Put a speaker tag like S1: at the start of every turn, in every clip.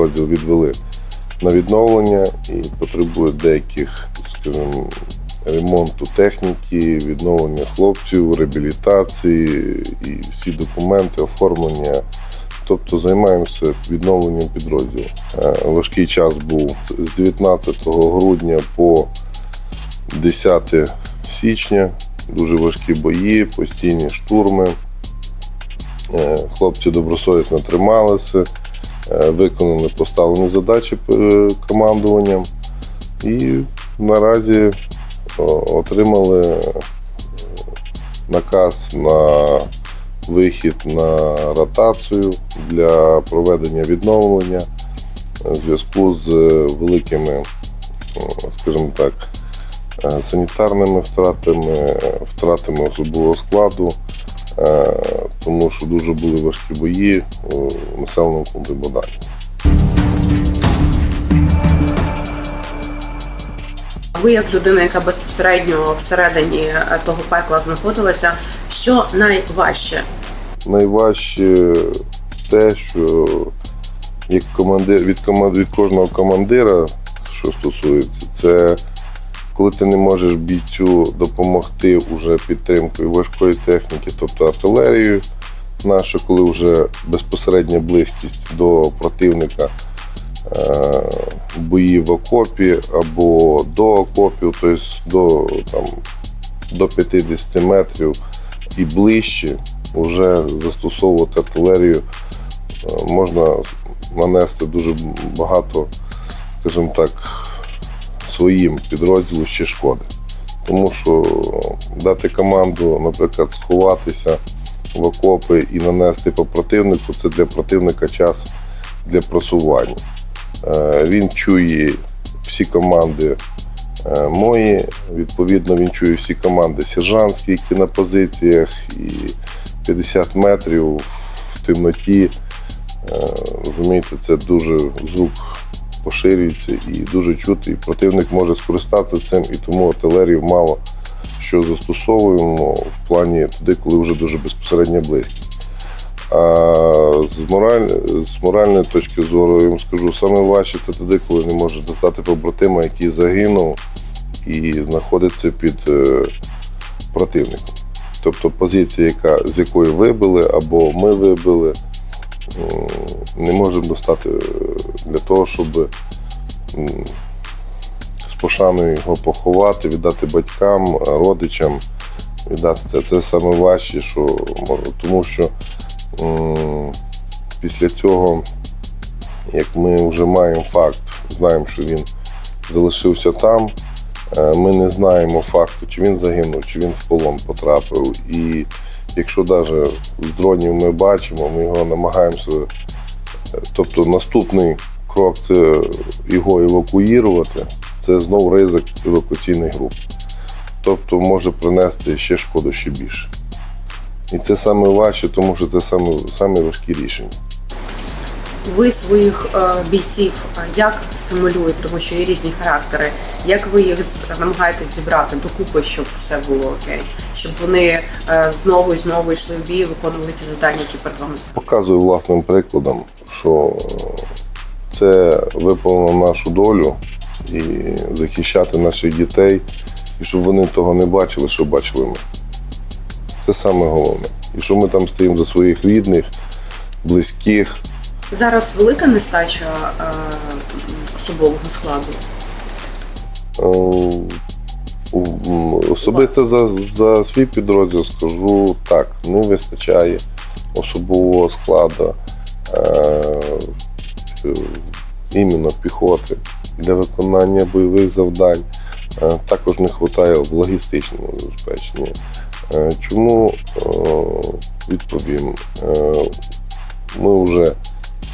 S1: підрозділ відвели на відновлення і потребує деяких, скажімо, ремонту техніки, відновлення хлопців, реабілітації і всі документи, оформлення. Тобто займаємося відновленням підрозділу. Е, Важкий час був з 19 грудня по 10 січня. Дуже важкі бої, постійні штурми. Е, Хлопці добросовісно трималися, виконали поставлені задачі е, командуванням. І наразі отримали е, наказ на вихід на ротацію для проведення відновлення в зв'язку з великими, скажімо так, е, санітарними втратами, е, втратами особового складу, е, тому що дуже були важкі бої у населеному пункті Богдані.
S2: Ви, як людина, яка безпосередньо всередині е, того пекла знаходилася, що найважче?
S1: найважче те, що як командир від команд від кожного командира, що стосується, це коли ти не можеш бійцю допомогти уже підтримкою важкої техніки, тобто артилерією, наша, коли вже безпосередня близькість до противника. е, Бої в окопі або до окопів, тобто до, там, до 50 метрів і ближче, вже застосовувати артилерію е, можна нанести дуже багато, скажімо так, своїм підрозділу ще шкоди. Тому що дати команду, наприклад, сховатися в окопи і нанести по противнику, це для противника час для просування. Е, Він чує всі команди е, мої, відповідно, він чує всі команди сержантські, які на позиціях, і 50 метрів в темноті. Е, Розумієте, це дуже звук поширюється і дуже чути. І противник може скористатися цим, і тому артилерію мало що застосовуємо в плані туди, коли вже дуже безпосередня близькість. А з, мораль... з моральної точки зору, я вам скажу, саме важче це тоді, коли не можеш достати побратима, який загинув і знаходиться під е, противником. Тобто позиція, яка, з якої вибили або ми вибили, не можемо достати е, для того, щоб з пошаною його поховати, віддати батькам, родичам, віддати це. Це саме важче, що тому що після цього, як ми вже маємо факт, знаємо, що він залишився там. Е, Ми не знаємо факту, чи він загинув, чи він в полон потрапив. І якщо навіть з дронів ми бачимо, ми його намагаємося. е, Тобто наступний крок це його евакуювати, це знову ризик евакуаційних груп. Тобто може принести ще шкоду ще більше. І це саме важче, тому що це саме, саме важкі рішення.
S2: Ви своїх е, бійців е, як стимулюєте, тому що є різні характери. Як ви їх намагаєтесь зібрати докупи, щоб все було окей, щоб вони е, знову і знову йшли в бій, виконували ті завдання, які перед вами стоять?
S1: Показую власним прикладом, що це виповнено нашу долю і захищати наших дітей, і щоб вони того не бачили, що бачили ми. Це саме головне. І що ми там стоїмо за своїх рідних, близьких.
S2: Зараз велика нестача е, особового складу.
S1: Е, Особисто за, за свій підрозділ скажу так, не вистачає особового складу е, іменно піхоти для виконання бойових завдань. Також не вистачає в логістичному забезпеченні. Чому відповім? Ми вже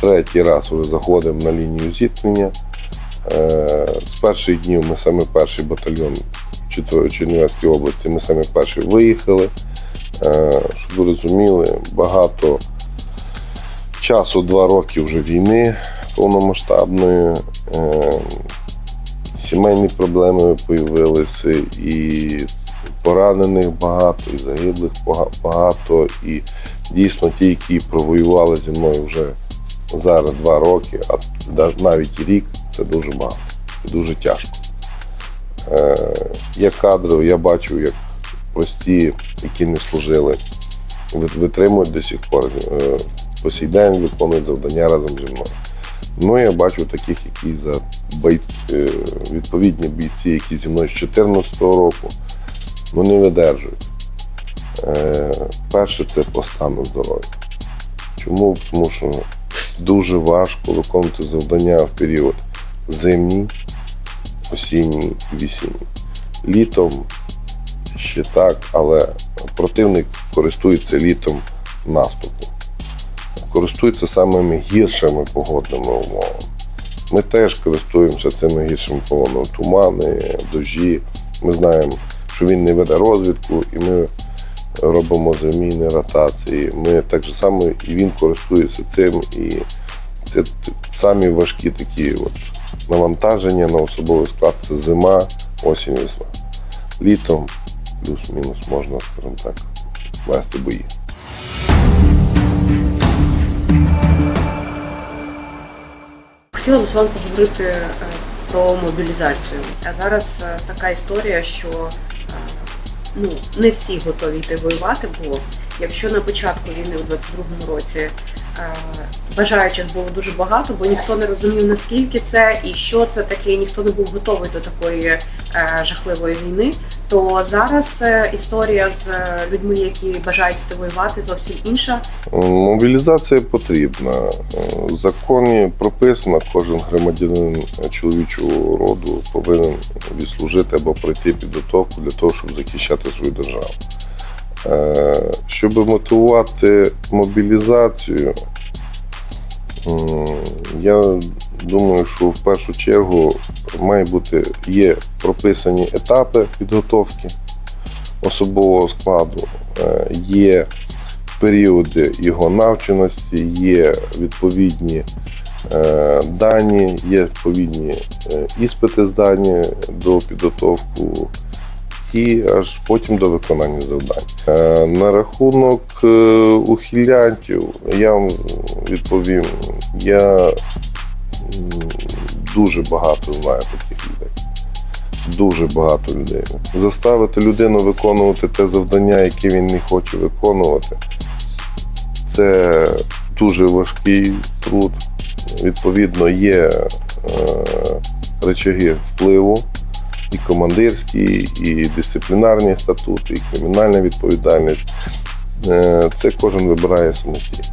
S1: третій раз вже заходимо на лінію зіткнення. Е, З перших днів ми саме перший батальйон Чернівецької області, ми саме перші виїхали. Е, Щоб ви розуміли, багато часу, два роки вже війни повномасштабної. Е, Сімейні проблеми з'явилися, і поранених багато, і загиблих багато. І дійсно ті, які провоювали зі мною вже зараз два роки, а навіть рік це дуже багато і дуже тяжко. Е, є кадри, я бачу, як прості, які не служили, витримують до сих пор. Е, по сей день виконують завдання разом зі мною. Ну, я бачу таких, які за бой... е, відповідні бійці, які зі мною з 2014 року, ну не видержують. Перше це по стану здоров'я. Чому? Тому що дуже важко виконувати завдання в період зимній, осінній і весінній. Літом ще так, але противник користується літом наступом. Користується самими гіршими погодними умовами. Ми теж користуємося цими гіршими погодами. Тумани, дожі. Ми знаємо, що він не веде розвідку, і ми робимо заміни, ротації. Ми так само і він користується цим. І це самі важкі такі от навантаження на особовий склад це зима, осінь, весна. Літом плюс-мінус можна, скажімо так, вести бої.
S2: Хотіла б з вами поговорити е, про мобілізацію. А зараз е, така історія, що ну, не всі готові йти воювати, бо якщо на початку війни у 22-му році бажаючих було дуже багато, бо ніхто не розумів, наскільки це і що це таке, ніхто не був готовий до такої е, жахливої війни. То зараз е, історія з е, людьми, які бажають воювати, зовсім інша.
S1: Мобілізація потрібна. В законі прописано, кожен громадянин чоловічого роду повинен відслужити або пройти підготовку для того, щоб захищати свою державу. Е, Щоб мотивувати мобілізацію, я думаю, що в першу чергу має бути є прописані етапи підготовки особового складу, е, є періоди його навченості, є відповідні е, дані, є відповідні іспити здані до підготовку і аж потім до виконання завдань. Е, на рахунок е, ухилянтів я вам відповім, я дуже багато знаю таких людей. Дуже багато людей. Заставити людину виконувати те завдання, яке він не хоче виконувати, це дуже важкий труд. Відповідно, є е, речаги впливу, і командирські, і дисциплінарні статути, і кримінальна відповідальність. Е, це кожен вибирає самостійно.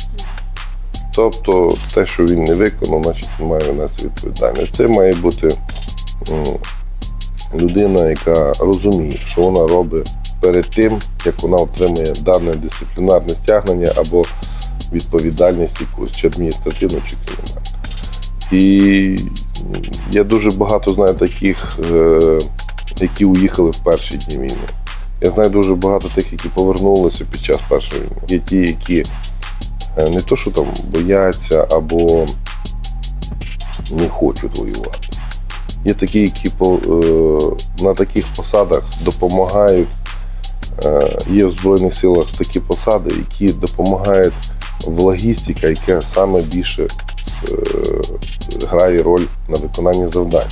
S1: Тобто, те, що він не виконав, значить він має нести відповідальність. Це має бути людина, яка розуміє, що вона робить перед тим, як вона отримує дане дисциплінарне стягнення або відповідальність якусь чи адміністративну, чи кримінальну. І я дуже багато знаю таких, е, які уїхали в перші дні війни. Я знаю дуже багато тих, які повернулися під час першої війни. Є ті, які е, не то, що там бояться або не хочуть воювати. Є такі, які е, на таких посадах допомагають. Є в Збройних силах такі посади, які допомагають в логістика, яка саме більше е, грає роль на виконанні завдань.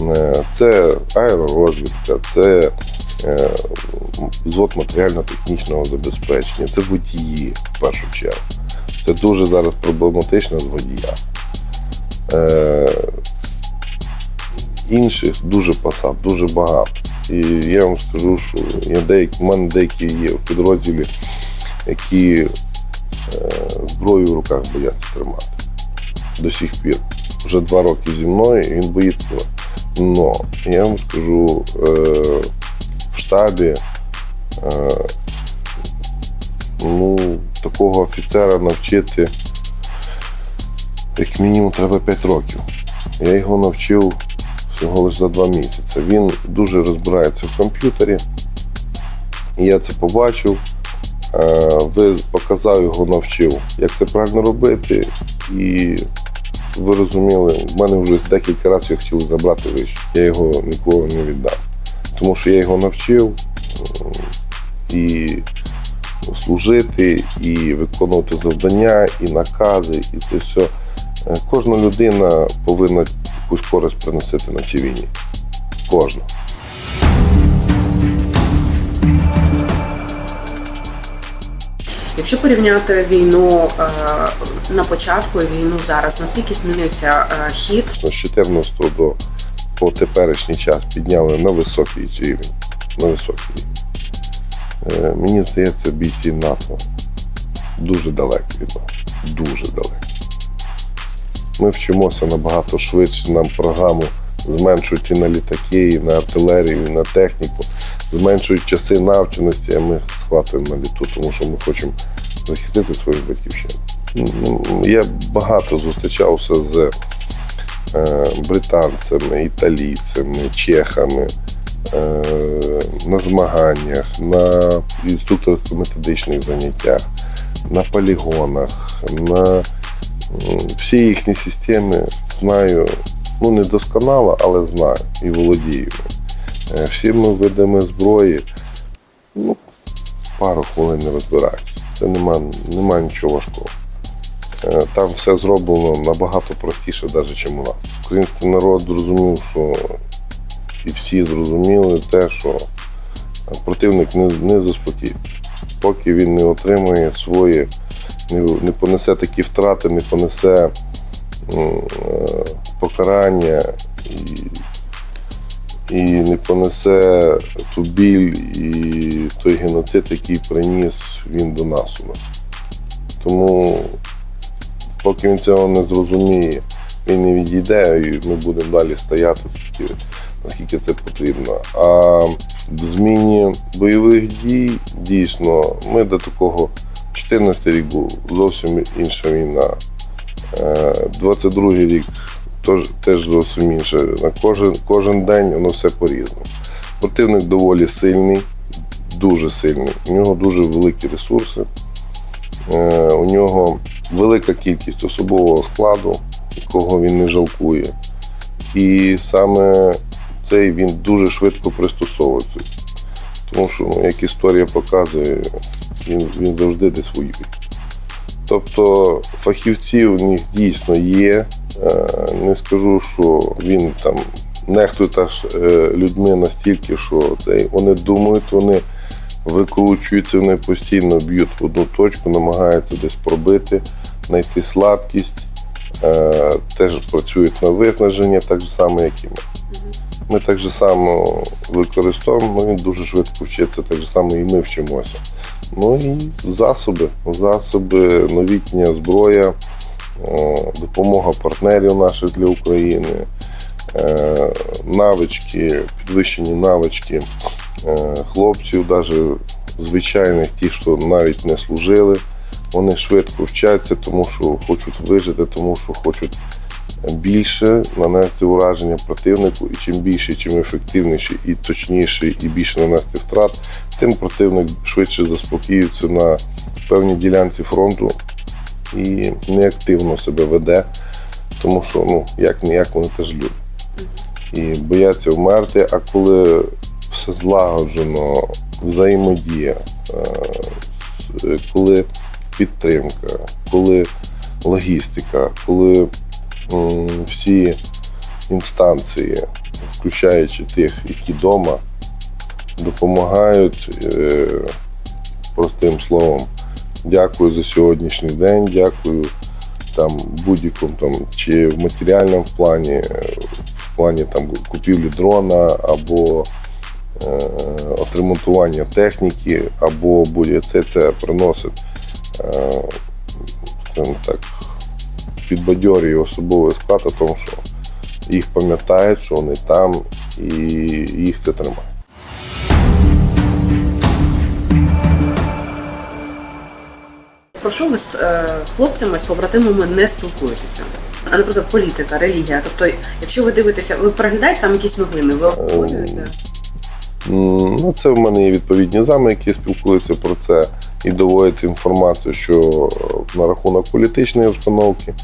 S1: Е, Це аеророзвідка, це е, взвод матеріально-технічного забезпечення, це водії в першу чергу. Це дуже зараз проблематично з водія. Інших дуже посад, дуже багато. І я вам скажу, що є деякі, в мене деякі є в підрозділі, які зброю в руках бояться тримати до сих пір. Вже два роки зі мною, і він боїться. Но я вам скажу, е, в штабі е, ну, такого офіцера навчити як мінімум треба 5 років. Я його навчив всього лише за два місяці. Він дуже розбирається в комп'ютері. І я це побачив. Е, Ви показав його, навчив, як це правильно робити. І ви розуміли, в мене вже декілька разів його хотіли забрати вище. Я його ніколи не віддав. Тому що я його навчив і служити, і виконувати завдання, і накази, і це все. Е, Кожна людина повинна якусь користь приносити на цій війні. Кожна.
S2: Якщо порівняти війну е, на початку і війну зараз, наскільки змінився е, хід?
S1: з 14 до по теперішній час підняли на високий рівень. На високий рівень. Е, мені здається, бійці НАТО дуже далеко від нас. Дуже далеко. Ми вчимося набагато швидше, нам програму зменшують і на літаки, і на артилерію, і на техніку, зменшують часи навченості, а ми схватуємо на літу, тому що ми хочемо захистити свою батьківщину. Ну, Я багато зустрічався з е, британцями, італійцями, чехами е, на змаганнях, на інструкторсько-методичних заняттях, на полігонах, на всі їхні системи знаю, ну не досконало, але знаю і володію. Е, Всіми видами зброї, ну, пару хвилин не розбираюся. Це нема, нема нічого важкого. Е, Там все зроблено набагато простіше, навіть, ніж у нас. Український народ зрозумів, що і всі зрозуміли те, що противник не, не заспокіється. Поки він не отримає свої, не, не понесе такі втрати, не понесе е, покарання і не понесе ту біль і той геноцид, який приніс він до нас. Тому поки він цього не зрозуміє, він не відійде, і ми будемо далі стояти, скільки, наскільки це потрібно. А в зміні бойових дій дійсно ми до такого 14 рік був зовсім інша війна. Е, 22 рік теж, теж зовсім інше. Кожен, кожен день воно все по-різному. Противник доволі сильний, дуже сильний. У нього дуже великі ресурси. Е, у нього велика кількість особового складу, якого він не жалкує. І саме цей він дуже швидко пристосовується. Тому що, ну, як історія показує, він, він завжди десь воює. Тобто фахівці у них дійсно є. Е, Не скажу, що він там нехтує теж е, людьми настільки, що цей, вони думають, вони викручуються, вони постійно б'ють в одну точку, намагаються десь пробити, знайти слабкість, е, теж працюють на виснаження, так само, як і ми. Ми так же само використовуємо, він дуже швидко вчиться, так же само і ми вчимося. Ну і засоби, засоби, новітня зброя, допомога партнерів наших для України, е, навички, підвищені навички е, хлопців, навіть звичайних, ті, що навіть не служили. Вони швидко вчаться, тому що хочуть вижити, тому що хочуть більше нанести ураження противнику, і чим більше, чим ефективніше і точніше, і більше нанести втрат, тим противник швидше заспокоюється на певній ділянці фронту і неактивно себе веде, тому що ну як не як вони теж люди. І бояться вмерти, а коли все злагоджено, взаємодія, е, коли підтримка, коли логістика, коли всі інстанції, включаючи тих, які вдома, допомагають е, простим словом. Дякую за сьогоднішній день, дякую там будь-якому там чи в матеріальному плані, е, в плані там купівлі дрона або е, отремонтування техніки, або будь-яке це, приносить е, так, підбадьорює особовий склад, тому, що їх пам'ятають, що вони там, і їх це тримає.
S2: Про що ви з е, хлопцями, з побратимами не спілкуєтеся? А наприклад, політика, релігія. Тобто, якщо ви дивитеся, ви переглядаєте там якісь новини, ви обговорюєте?
S1: Ну, це в мене є відповідні зами, які спілкуються про це і доводять інформацію, що е, на рахунок політичної обстановки,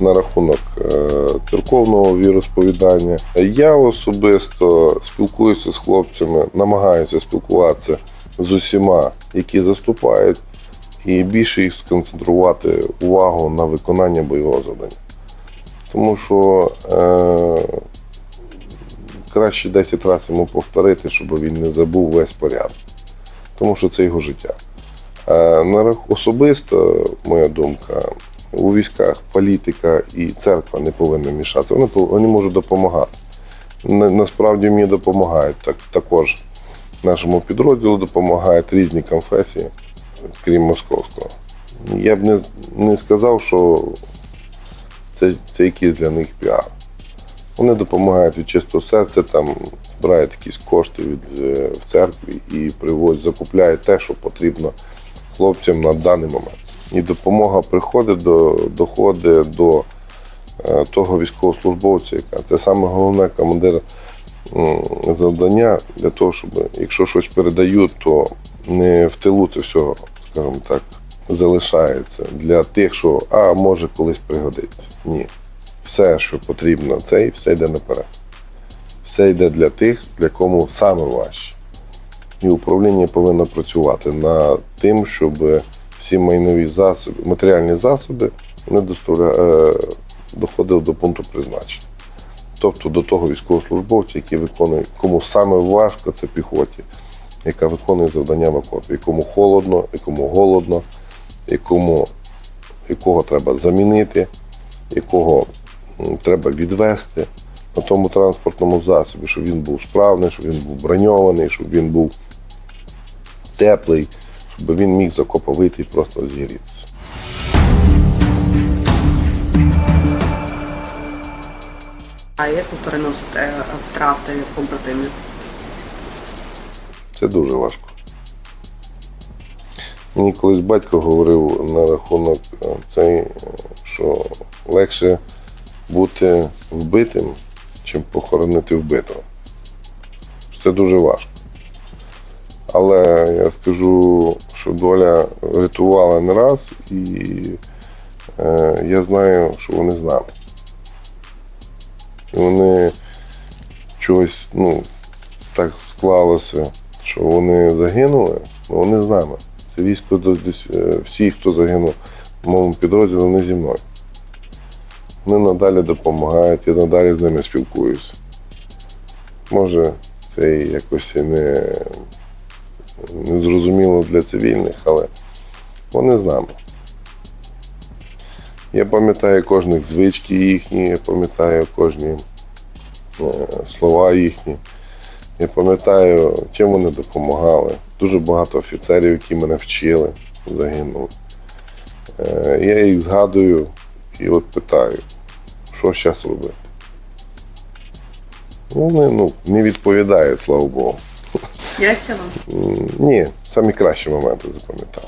S1: на рахунок е, церковного віросповідання. Я особисто спілкуюся з хлопцями, намагаюся спілкуватися з усіма, які заступають і більше їх сконцентрувати увагу на виконання бойового завдання. Тому що е, краще 10 разів йому повторити, щоб він не забув весь порядок. Тому що це його життя. Е, на особисто, моя думка, у військах політика і церква не повинні мішати. Вони, вони можуть допомагати. Насправді мені допомагають так, також нашому підрозділу допомагають різні конфесії, крім московського. Я б не, не сказав, що це, це якийсь для них піар. Вони допомагають від чистого серця, там збирають якісь кошти від, е, в церкві і привозять, закупляють те, що потрібно хлопцям на даний момент. І допомога приходить до доходить до е, того військовослужбовця, яка це саме головне командир завдання для того, щоб якщо щось передають, то не в тилу це все, скажімо так, залишається для тих, що а може колись пригодиться. Ні. Все, що потрібно, це і все йде наперед. Все йде для тих, для кому саме важче. І управління повинно працювати над тим, щоб всі майнові засоби, матеріальні засоби доставля... е, доходили до пункту призначення. Тобто до того військовослужбовця, який виконує, кому саме важко, це піхоті, яка виконує завдання в окопі, якому холодно, якому голодно, якому, якого треба замінити, якого треба відвести на тому транспортному засобі, щоб він був справний, щоб він був броньований, щоб він був теплий, щоб він міг з окопа вийти і просто зігрітися.
S2: А як ви переносите е, втрати побратимів?
S1: Це дуже важко. Мені колись батько говорив на рахунок е, цей, е, що легше бути вбитим, чим похоронити вбитого. Це дуже важко. Але я скажу, що доля рятувала не раз, і е, я знаю, що вони з нами. І вони чогось, ну, так склалося, що вони загинули, але вони з нами. Це військо е, всі, хто загинув в моєму підрозділі, вони зі мною. Вони надалі допомагають, я надалі з ними спілкуюся. Може, це якось і не, не зрозуміло для цивільних, але вони з нами. Я пам'ятаю кожних звички їхні, я пам'ятаю кожні е, слова їхні. Я пам'ятаю, чим вони допомагали. Дуже багато офіцерів, які мене вчили, загинули. Е, Я їх згадую і от питаю, що зараз робити. Ну, Вони ну, не відповідають, слава Богу.
S2: Сняться вам?
S1: Ні, самі кращі моменти запам'ятав.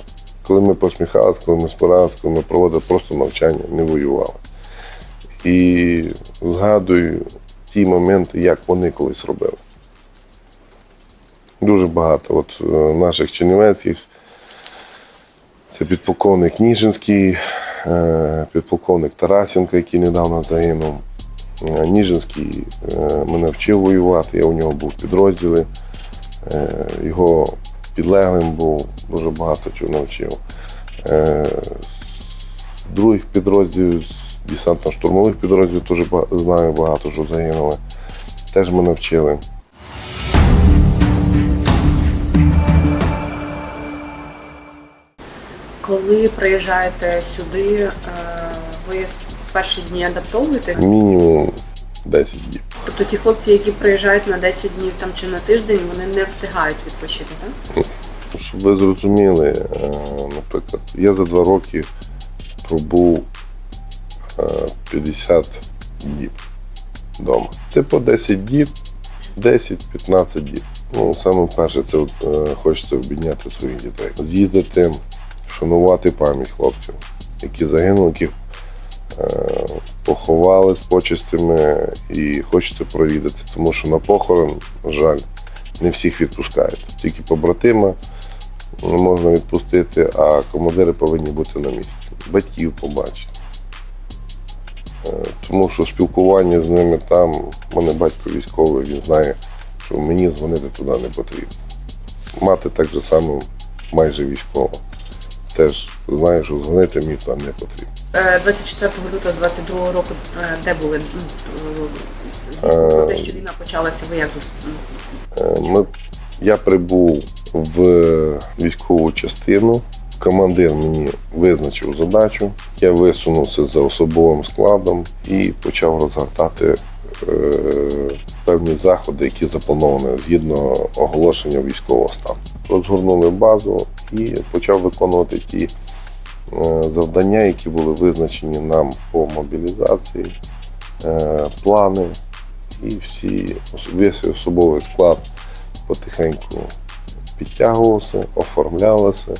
S1: Коли ми посміхалися, коли ми спиралися, коли ми проводили просто навчання, не воювали. І згадую ті моменти, як вони колись робили. Дуже багато. От е, наших чернівецьких. Це підполковник Ніжинський, е, підполковник Тарасенко, який недавно загинув. Е, Ніжинський мене вчив воювати, я у нього був в підрозділі. Його підлеглим був, дуже багато чого навчив. З других підрозділів, з десантно-штурмових підрозділів теж знаю багато, що загинули. Теж мене вчили.
S2: Коли приїжджаєте сюди, е, ви перші дні адаптовуєте?
S1: Мінімум 10 діб.
S2: Тобто ті хлопці, які приїжджають на 10 днів там чи на тиждень, вони не встигають відпочити, так?
S1: Щоб ви зрозуміли, е, наприклад, я за два роки пробув е, 50 діб вдома. Це по 10 діб, 10-15 діб. Ну, саме перше, це е, хочеться обідняти своїх дітей. З'їздити, вшанувати пам'ять хлопців, які загинули, яких е, поховали з почестями і хочеться провідати, тому що на похорон, на жаль, не всіх відпускають. Тільки побратима можна відпустити, а командири повинні бути на місці. Батьків побачити. Е, Тому що спілкування з ними там, у мене батько військовий, він знає, що мені дзвонити туди не потрібно. Мати так же само майже військова. Теж знає, що дзвонити мені там не потрібно.
S2: Е, 24 лютого 22 року е, де були? Ну, е, про те, що війна почалася, ви як
S1: Е, Ми, я прибув в військову частину. Командир мені визначив задачу. Я висунувся за особовим складом і почав розгортати е, певні заходи, які заплановані згідно оголошення військового стану. Розгорнули базу і почав виконувати ті е, завдання, які були визначені нам по мобілізації, е, плани і всі весь особовий склад потихеньку підтягувався, оформлялося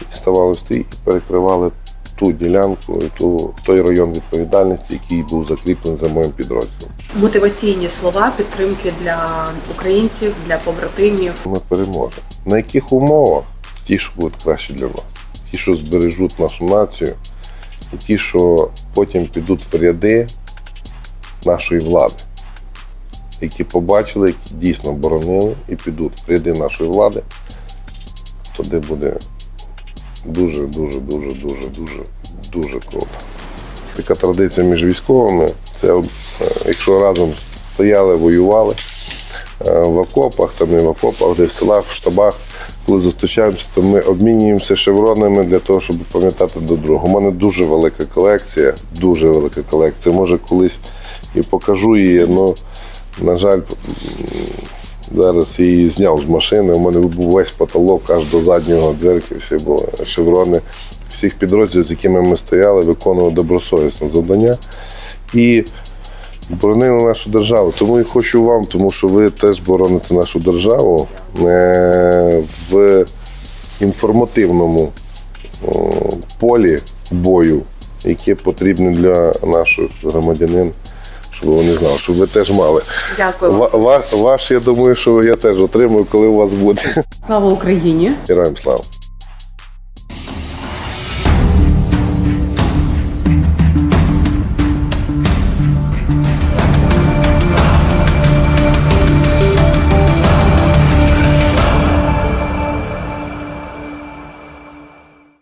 S1: і ставали в стрій і перекривали ту ділянку і ту, той район відповідальності, який був закріплений за моїм підрозділом.
S2: мотиваційні слова підтримки для українців, для побратимів.
S1: Ми переможемо. На яких умовах? Ті, що будуть краще для нас, ті, що збережуть нашу націю, і ті, що потім підуть в ряди нашої влади, які побачили, які дійсно боронили і підуть в ряди нашої влади, тоді буде дуже, дуже, дуже, дуже, дуже, дуже круто. Така традиція між військовими. Це е, якщо разом стояли, воювали е, в окопах, там не в окопах, де в селах, в штабах, коли зустрічаємося, то ми обмінюємося шевронами для того, щоб пам'ятати до другого. У мене дуже велика колекція, дуже велика колекція. Може, колись і покажу її, але, на жаль, зараз її зняв з машини. У мене був весь потолок аж до заднього дверки, всі були шеврони всіх підрозділів, з якими ми стояли, виконували добросовісне завдання. І боронили нашу державу. Тому і хочу вам, тому що ви теж бороните нашу державу е, в інформативному полі бою, яке потрібне для наших громадянин, щоб вони знали, щоб ви теж мали.
S2: Дякую.
S1: Ва- ва- Ваш, я думаю, що я теж отримую, коли у вас буде.
S2: Слава Україні!
S1: Героям слава!